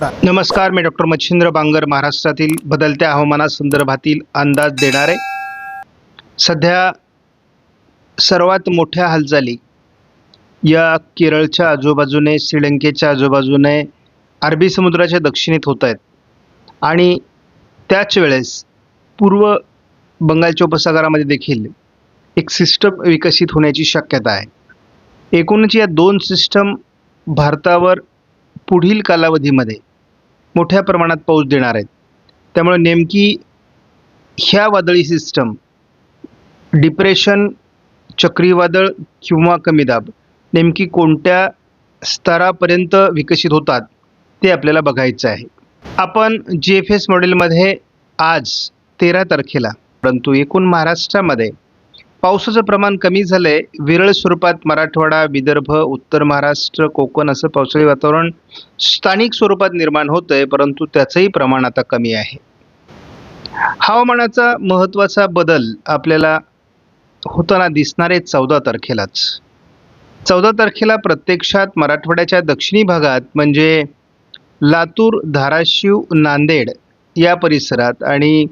नमस्कार. नमस्कार मी डॉक्टर मच्छिंद्र बांगर महाराष्ट्रातील बदलत्या हवामानासंदर्भातील अंदाज देणारे. सध्या सर्वात मोठ्या हालचाली या केरळच्या आजूबाजूने श्रीलंकेच्या आजूबाजूने अरबी समुद्राच्या दक्षिणेत होत आहेत. आणि त्याच वेळेस पूर्व बंगालच्या उपसागरामध्ये देखील एक सिस्टम विकसित होण्याची शक्यता आहे. एकूणच या दोन सिस्टम भारतावर पुढील कालावधीमध्ये मोठ्या प्रमाणात पाऊस देणार आहेत. त्यामुळे नेमकी ह्या वादळी सिस्टम डिप्रेशन चक्रीवादळ किंवा कमी दाब नेमकी कोणत्या स्तरापर्यंत विकसित होतात ते आपल्याला बघायचं आहे. आपण जी एफ एस मॉडेलमध्ये आज तेरा तारखेला परंतु एकूण महाराष्ट्रामध्ये पावसाचं प्रमाण कमी झालं आहे विरळ स्वरूपात मराठवाडा विदर्भ उत्तर महाराष्ट्र कोकण असं पावसाळी वातावरण स्थानिक स्वरूपात निर्माण होतं आहे परंतु त्याचंही प्रमाण आता कमी आहे. हवामानाचा महत्त्वाचा बदल आपल्याला होताना दिसणार आहे चौदा तारखेलाच. चौदा तारखेला प्रत्यक्षात मराठवाड्याच्या दक्षिणी भागात म्हणजे लातूर धाराशिव नांदेड या परिसरात आणि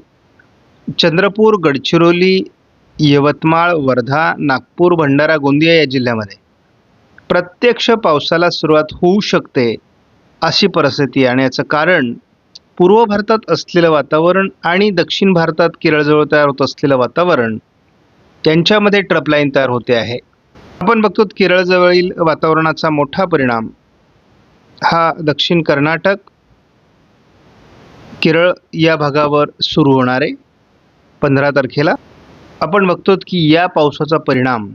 चंद्रपूर गडचिरोली यवतमाळ वर्धा नागपूर भंडारा गोंदिया या जिल्ह्यामध्ये. प्रत्यक्ष पावसाला सुरुवात होऊ शकते अशी परिस्थिती आणि याचं कारण पूर्व भारतात असलेलं वातावरण आणि दक्षिण भारतात केरळजवळ तयार होत असलेलं वातावरण त्यांच्यामध्ये ट्रपलाईन तयार होते आहे. आपण बघतो केरळजवळील वातावरणाचा मोठा परिणाम हा दक्षिण कर्नाटक केरळ या भागावर सुरू होणार आहे. पंधरा तारखेला आपण बघतो की या पावसाचा परिणाम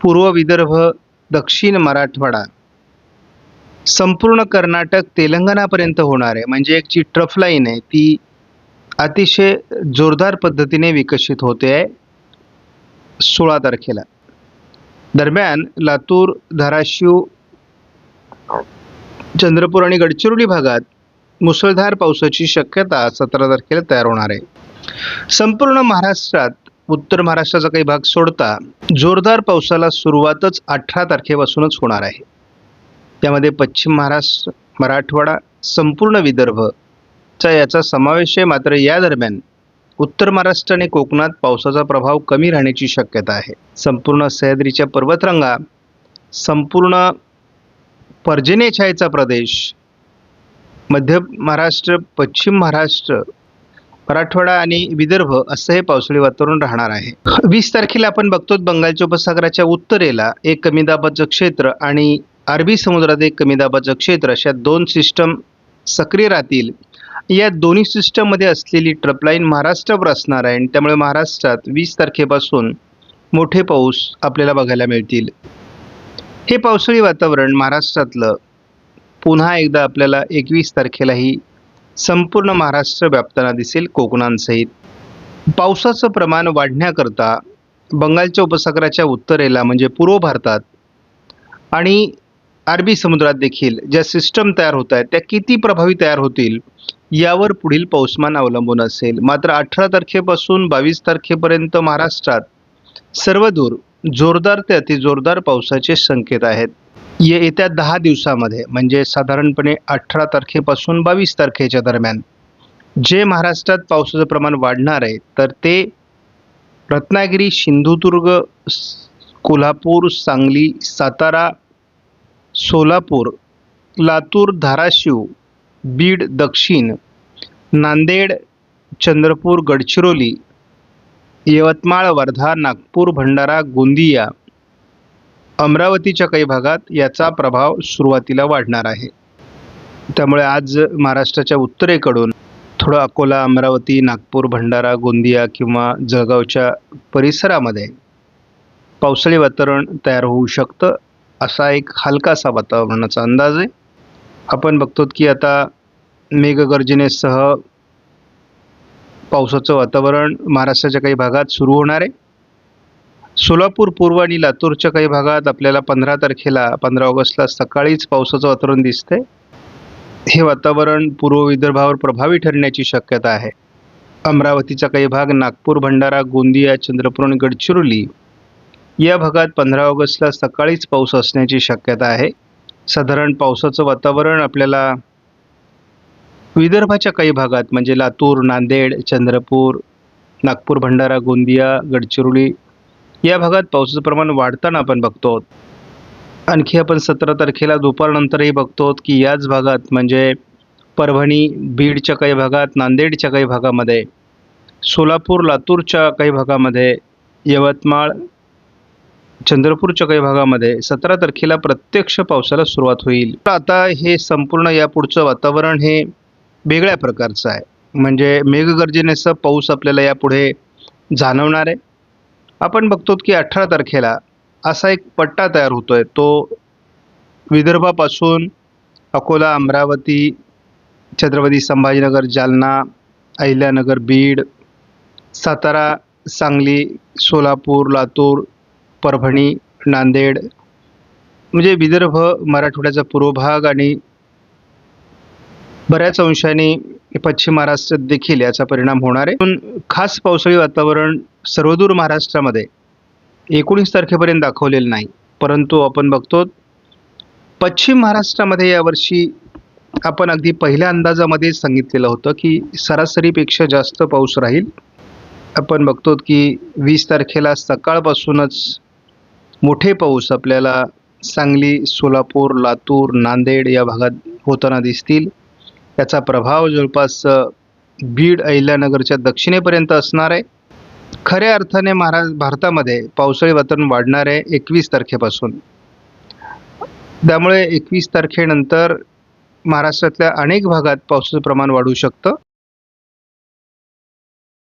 पूर्व विदर्भ दक्षिण मराठवाडा संपूर्ण कर्नाटक तेलंगणापर्यंत होणार आहे. म्हणजे एक जी ट्रफ लाईन आहे ती अतिशय जोरदार पद्धतीने विकसित होते आहे सोळा तारखेला. दरम्यान लातूर धाराशिव चंद्रपूर आणि गडचिरोली भागात मुसळधार पावसाची शक्यता सतरा तारखेला तयार होणार आहे. संपूर्ण महाराष्ट्रात उत्तर महाराष्ट्राचा काही भाग सोडता जोरदार पावसाला सुरुवातच अठरा तारखेपासूनच होणार आहे. त्यामध्ये पश्चिम महाराष्ट्र मराठवाडा संपूर्ण विदर्भचा याचा समावेश आहे. मात्र या दरम्यान उत्तर महाराष्ट्र आणि कोकणात पावसाचा प्रभाव कमी राहण्याची शक्यता आहे. संपूर्ण सह्याद्रीच्या पर्वतरांगा संपूर्ण पर्जन्यछायेचा प्रदेश मध्य महाराष्ट्र पश्चिम महाराष्ट्र मराठवाडा आणि विदर्भ असं हे पावसाळी वातावरण राहणार आहे. वीस तारखेला आपण बघतो बंगालच्या उपसागराच्या उत्तरेला एक कमी दाबाचं क्षेत्र आणि अरबी समुद्रात एक कमी दाबाचं क्षेत्र अशा दोन सिस्टम सक्रिय राहतील. या दोन्ही सिस्टममध्ये असलेली ट्रपलाईन महाराष्ट्रावर असणार आहे आणि त्यामुळे महाराष्ट्रात वीस तारखेपासून मोठे पाऊस आपल्याला बघायला मिळतील. हे पावसाळी वातावरण महाराष्ट्रातलं पुन्हा एकदा आपल्याला एकवीस तारखेलाही संपूर्ण महाराष्ट्र व्यापताना दिसेल कोकणांसहित. पावसाचं प्रमाण वाढण्याकरता बंगालच्या उपसागराच्या उत्तरेला म्हणजे पूर्व भारतात आणि अरबी समुद्रात देखील ज्या सिस्टम तयार होत आहेत त्या किती प्रभावी तयार होतील यावर पुढील पाऊसमान अवलंबून असेल. मात्र अठरा तारखेपासून बावीस तारखेपर्यंत महाराष्ट्रात सर्वदूर जोरदार ते अतिजोरदार पावसाचे संकेत आहेत. ये येत्या दहा दिवसामध्ये म्हणजे साधारणपणे अठरा तारखेपासून बावीस तारखेच्या दरम्यान जे महाराष्ट्रात पावसाचं प्रमाण वाढणार आहे तर ते रत्नागिरी सिंधुदुर्ग कोल्हापूर सांगली सातारा सोलापूर लातूर धाराशिव बीड दक्षिण नांदेड चंद्रपूर गडचिरोली यवतमाळ वर्धा नागपूर भंडारा गोंदिया अमरावतीच्या काही भागात याचा प्रभाव सुरुवातीला वाढणार आहे. त्यामुळे आज महाराष्ट्राच्या उत्तरेकडून थोडं अकोला अमरावती नागपूर भंडारा गोंदिया किंवा जळगावच्या परिसरामध्ये पावसाळी वातावरण तयार होऊ शकतं असा एक हलकासा वातावरणाचा अंदाज आहे. आपण बघतो की आता मेघगर्जनेसह पावसाचं वातावरण महाराष्ट्राच्या काही भागात सुरू होणार आहे. सोलापूर पूर्व आणि लातूरच्या काही भागात आपल्याला पंधरा तारखेला पंधरा ऑगस्टला सकाळीच पावसाचं वातावरण दिसतंय. हे वातावरण पूर्व विदर्भावर प्रभावी ठरण्याची शक्यता आहे. अमरावतीचा काही भाग नागपूर भंडारा गोंदिया चंद्रपूर आणि गडचिरोली या भागात पंधरा ऑगस्टला सकाळीच पाऊस असण्याची शक्यता आहे. साधारण पावसाचं वातावरण आपल्याला विदर्भाच्या काही भागात म्हणजे लातूर नांदेड चंद्रपूर नागपूर भंडारा गोंदिया गडचिरोली या भागात पावसाचं प्रमाण वाढताना आपण बघतो आणखी आपण सतरा तारखेला दुपारनंतरही बघतो की याच भागात म्हणजे परभणी बीडच्या काही भागात नांदेडच्या काही भागामध्ये सोलापूर लातूरच्या काही भागामध्ये यवतमाळ चंद्रपूरच्या काही भागामध्ये सतरा तारखेला प्रत्यक्ष पावसाला सुरुवात होईल. तर आता हे संपूर्ण यापुढचं वातावरण हे वेगळ्या प्रकारचं आहे. म्हणजे मेघगर्जनेचा पाऊस आपल्याला यापुढे जाणवणार आहे. आपण बघतो की अठरा तारखेला असा एक पट्टा तयार होतो आहे तो विदर्भापासून अकोला अमरावती छत्रपती संभाजीनगर जालना अहिल्यानगर बीड सातारा सांगली सोलापूर लातूर परभणी नांदेड म्हणजे विदर्भ मराठवाड्याचा पूर्व भाग आणि बऱ्याच अंशाने पश्चिम महाराष्ट्रात देखील याचा परिणाम होणार आहे. पण खास पावसाळी वातावरण सर्वदूर महाराष्ट्रामध्ये एकोणीस तारखेपर्यंत दाखवलेलं नाही. परंतु आपण बघतो पश्चिम महाराष्ट्रामध्ये यावर्षी आपण अगदी पहिल्या अंदाजामध्ये सांगितलेलं होतं की सरासरीपेक्षा जास्त पाऊस राहील. आपण बघतो की वीस तारखेला सकाळपासूनच मोठे पाऊस आपल्याला सांगली सोलापूर लातूर नांदेड या भागात होताना दिसतील. याचा प्रभाव जवळपास बीड अहिल्यानगरच्या दक्षिणेपर्यंत असणार आहे. खऱ्या अर्थाने महाराज भारतामध्ये पावसाळी वातावरण वाढणार आहे एकवीस तारखेपासून. त्यामुळे एकवीस तारखेनंतर महाराष्ट्रातल्या अनेक भागात पावसाचं प्रमाण वाढू शकतं.